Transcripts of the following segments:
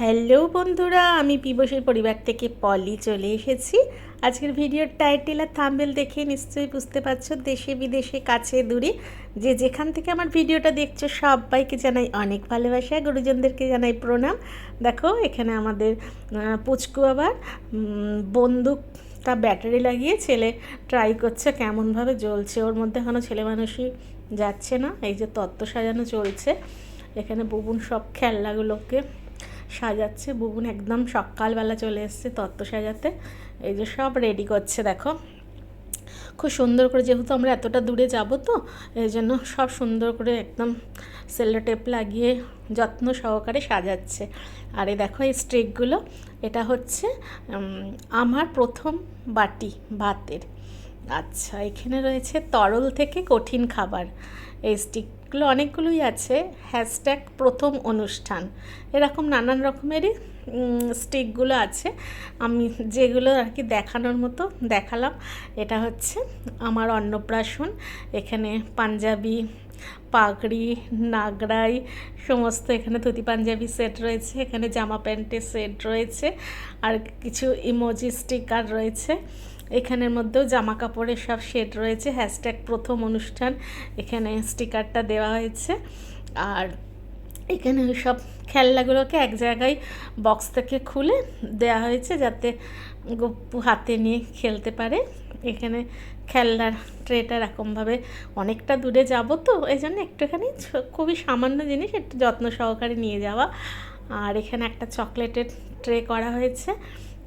Hello বন্ধুরা আমি পিবসের পরিবার থেকে পলি চলে এসেছি। আজকের ভিডিওর টাইটেল আর থাম্বেল দেখে নিশ্চয়ই বুঝতে পারছ দেশে বিদেশে কাছে দূরে। যে যেখান থেকে আমার ভিডিওটা দেখছ সবাইকে জানাই অনেক ভালোবাসা গুরুজনদেরকে জানাই প্রণাম। দেখো এখানে আমাদের পুচকু আবার উম, বন্দুকটা ব্যাটারি লাগিয়ে ছেলে ট্রাই করছে কেমনভাবে জ্বলছে। ওর মধ্যে এখনও ছেলে মানুষই যাচ্ছে না এই যে তত্ত্ব সাজানো চলছে। এখানে বুবুন সব খেলনাগুলোকে সাজাচ্ছে, বুবুন একদম সকালবেলা চলে এসছে তত্ত্ব সাজাতে। এই যে সব রেডি করছে, দেখো। খুব সুন্দর করে, যেহেতু আমরা এতটা দূরে যাব তো, এই জন্য সব সুন্দর করে একদম সেলো টেপ লাগিয়ে যত্ন সহকারে সাজাচ্ছে। আর এই দেখো, এই স্ট্রিকগুলো এটা হচ্ছে আমার প্রথম বাটি ভাতের। আচ্ছা এখানে রয়েছে তরল থেকে কঠিন খাবার। এই স্টিকগুলো অনেকগুলোই আছে। হ্যাশট্যাগ প্রথম অনুষ্ঠান। এরকম নানান রকমেরই স্টিকগুলো আছে। আমি যেগুলো আর কি দেখানোর মতো দেখালাম। এটা হচ্ছে আমার অন্নপ্রাশন। এখানে পাঞ্জাবি, পাগড়ি, নাগড়াই, সমস্ত এখানে ধুতি পাঞ্জাবি সেট রয়েছে। এখানে জামা প্যান্টের সেট রয়েছে। আর কিছু ইমোজি স্টিকার রয়েছে। এখানের মধ্যেও জামা কাপড়ের সব সেট রয়েছে। হ্যাশট্যাগ প্রথম অনুষ্ঠান। এখানে স্টিকারটা দেওয়া হয়েছে। আর এখানে ওই সব খেলনাগুলোকে এক জায়গায় বক্স থেকে খুলে দেওয়া হয়েছে যাতে গপ্পু হাতে নিয়ে খেলতে পারে। এখানে খেলনার ট্রেটা এরকমভাবে অনেকটা দূরে যাব তো এই জন্য একটুখানি খুবই সামান্য জিনিস, একটু যত্ন সহকারে নিয়ে যাওয়া। আর এখানে একটা চকলেটের ট্রে করা হয়েছে।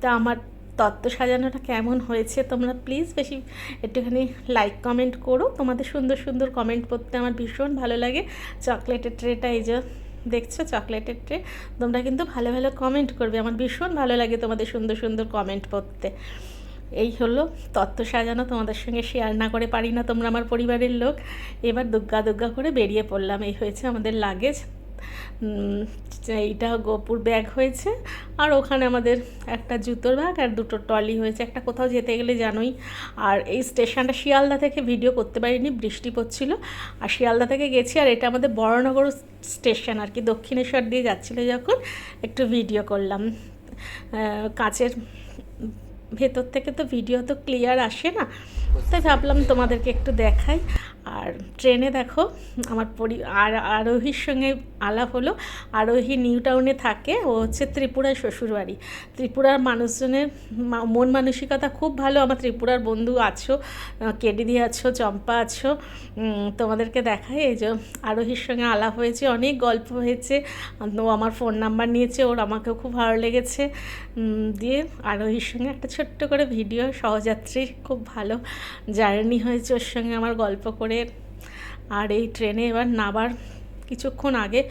তা আমার তত্ত্ব সাজানোটা কেমন হয়েছে তোমরা প্লিজ বেশি একটুখানি লাইক কমেন্ট করো। তোমাদের সুন্দর সুন্দর কমেন্ট পড়তে আমার ভীষণ ভালো লাগে। চকলেটের ট্রেটা এই যে দেখছ, চকলেটের ট্রে তোমরা কিন্তু ভালো ভালো কমেন্ট করবে, আমার ভীষণ ভালো লাগে তোমাদের সুন্দর সুন্দর কমেন্ট পড়তে। এই হলো তত্ত্ব সাজানো, তোমাদের সঙ্গে শেয়ার না করে পারি না তোমরা আমার পরিবারের লোক। এবার দুগ্গা দুগ্গা করে বেরিয়ে পড়লাম, এই হয়েছে আমাদের লাগেজ এইটা গোপুর ব্যাগ হয়েছে, আর ওখানে আমাদের একটা জুতোর ব্যাগ আর দুটো ট্রলি হয়েছে। একটা কোথাও যেতে গেলে জানোই। আর এই স্টেশনটা শিয়ালদা থেকে ভিডিও করতে পারিনি, বৃষ্টি পড়ছিল। আর শিয়ালদা থেকে গেছি, আর এটা আমাদের বড়নগর স্টেশন আর কি, দক্ষিণেশ্বর দিয়ে যাচ্ছিল যখন, একটু ভিডিও করলাম। কাচের ভেতর থেকে তো ভিডিও তো ক্লিয়ার আসে না। তাই ভাবলাম তোমাদেরকে একটু দেখাই। আর ট্রেনে দেখো, আমার পরি, আর আরোহীর সঙ্গে আলাপ হলো। আরোহী নিউ টাউনে থাকে, ও হচ্ছে ত্রিপুরার শ্বশুরবাড়ি। ত্রিপুরার মানুষজনের মন মানসিকতা খুব ভালো। আমার ত্রিপুরার বন্ধু আছো, কেডিদি আছো, চম্পা আছো তোমাদেরকে দেখাই। এই যে আরোহীর সঙ্গে আলাপ হয়েছে, অনেক গল্প হয়েছে। ও আমার ফোন নাম্বার নিয়েছে, ওর আমাকেও খুব ভালো লেগেছে। দিয়ে আরোহীর সঙ্গে একটা ছোট্ট করে ভিডিও, সহযাত্রী, খুব ভালো জার্নি হয়েছে ওর সঙ্গে আমার গল্প করে। আর এই ট্রেনে এবার নাবার কিছুক্ষণ আগে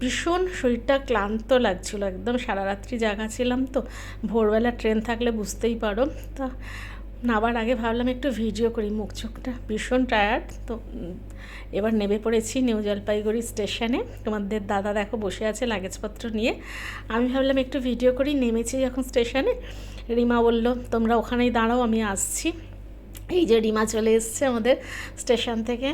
ভীষণ শরীরটা ক্লান্ত লাগছিল, একদম সারা রাত্রি জাগা ছিলাম তো। ভোরবেলা ট্রেন থাকলে বুঝতেই পারো। তা নাবার আগে ভাবলাম একটু ভিডিও করি, মুখ চোখটা ভীষণ টায়ার্ড তো এবার নেমে পড়েছি নিউ জলপাইগুড়ি স্টেশনে। তোমাদের দাদা দেখো বসে আছে লাগেজপত্র নিয়ে। আমি ভাবলাম একটু ভিডিও করি, নেমেছি যখন স্টেশনে। রিমা বলল, তোমরা ওখানেই দাঁড়াও, আমি আসছি। এই যে রিমা চলে এসছে আমাদের স্টেশন থেকে।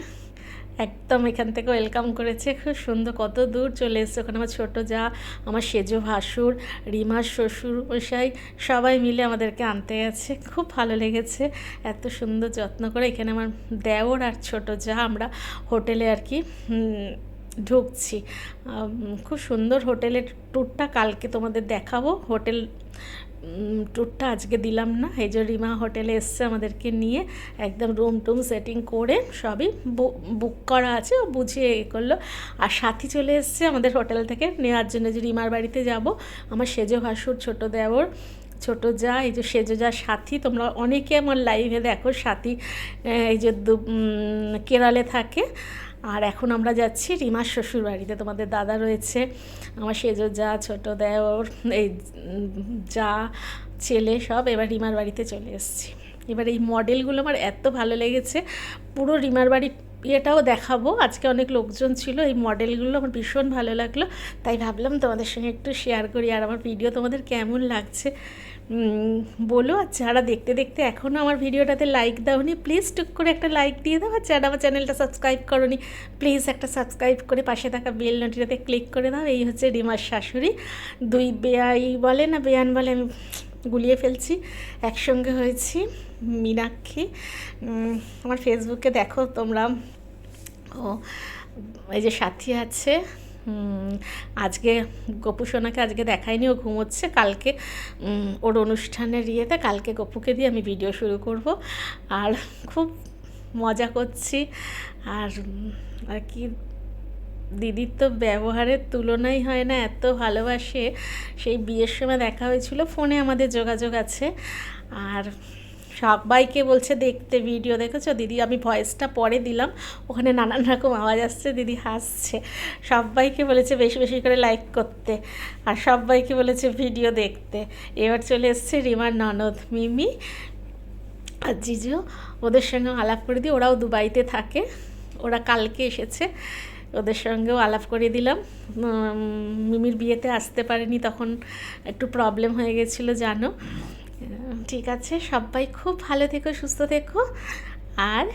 একদম এখান থেকে ওয়েলকাম করেছে। খুব সুন্দর, কত দূর চলে এসছে। ওখানে আমার ছোটো যা, আমার সেজো ভাসুর রিমার শ্বশুর মশাই, সবাই মিলে আমাদেরকে আনতে গেছে। খুব ভালো লেগেছে। এত সুন্দর যত্ন করে এখানে আমার দেওর আর ছোটো যা, আমরা হোটেলে আর কি ঢুকছি। খুব সুন্দর হোটেলের ট্যুরটা কালকে তোমাদের দেখাবো। হোটেল ট্যুরটা আজকে দিলাম না। এই যে রিমা হোটেলে এসছে আমাদেরকে নিয়ে, একদম রুম টুম সেটিং করে সবই বুক করা আছে, ও বুঝিয়ে এ করল। আর সাথী চলে এসছে আমাদের হোটেল থেকে, নেওয়ার জন্য যে রিমার বাড়িতে যাব। আমার সেজো ভাসুর, ছোটো দেওর, ছোটো যা, এই যে সেজো যা সাথী, তোমরা অনেকে আমার লাইভে দেখো, সাথী এই যে কেরালে থাকে। আর এখন আমরা যাচ্ছি রিমার শ্বশুর বাড়িতে তোমাদের দাদা রয়েছে, আমার সেজো যা, ছোটো দেওর, এই যা, ছেলে সব এবার রিমার বাড়িতে চলে এসেছি। এবার এই মডেলগুলো আমার এত ভালো লেগেছে, পুরো রিমার বাড়ির ইয়েটাও দেখাবো। আজকে অনেক লোকজন ছিল, এই মডেলগুলো আমার ভীষণ ভালো লাগল। তাই ভাবলাম তোমাদের সঙ্গে একটু শেয়ার করি, আর আমার ভিডিও তোমাদের কেমন লাগছে? বলো, আর যারা দেখতে দেখতে এখনও আমার ভিডিওটাতে লাইক দাওনি প্লিজ টুক করে একটা লাইক দিয়ে দাও, আর যারা আমার চ্যানেলটা সাবস্ক্রাইব করনি প্লিজ একটা সাবস্ক্রাইব করে পাশে থাকা বেল নোটিটাতে ক্লিক করে দাও। এই হচ্ছে রিমার শাশুড়ি। দুই বেয়াই বলে না, বেয়ান বলে আমি গুলিয়ে ফেলছি। একসঙ্গে হয়েছি মীনাক্ষী। আমার ফেসবুকে দেখো তোমরা। ও, এই যে সাথী আছে। আজকে গপু সোনাকে আজকে দেখাইনি ও ঘুমোচ্ছে। কালকে ওর অনুষ্ঠানের ইয়েতে কালকে গপুকে দিয়ে আমি ভিডিও শুরু করব। আর খুব মজা করছি। আর আর কি, দিদির তো ব্যবহারের তুলনাই হয় না, এত ভালোবাসে। সেই বিয়ের সময় দেখা হয়েছিল, ফোনে আমাদের যোগাযোগ আছে। আর সবাইকে বলছে, দেখতে ভিডিও দেখেছ? দিদি, আমি ভয়েসটা পরে দিলাম। ওখানে নানান রকম আওয়াজ আসছে, দিদি হাসছে। সবাইকে বলেছে, বেশি বেশি করে লাইক করতে। আর সবাইকে বলেছে ভিডিও দেখতে। এবার চলে এসছে রিমার ননদ, মিমি আর জিজু। ওদের সঙ্গে আলাপ করে দিই। ওরাও দুবাইতে থাকে। ওরা কালকে এসেছে। ওদের সঙ্গেও আলাপ করে দিলাম। মিমির বিয়েতে আসতে পারেনি, তখন একটু প্রবলেম হয়ে গেছিল, জানো? ঠিক আছে, সবাই খুব ভালো থেকো, সুস্থ থেকো, আর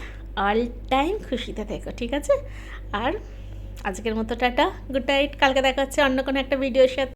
অল টাইম খুশিতে থেকো, ঠিক আছে? আর আজকের মতো টাটা গুড নাইট কালকে দেখা হচ্ছে অন্য কোনো একটা ভিডিওর সাথে।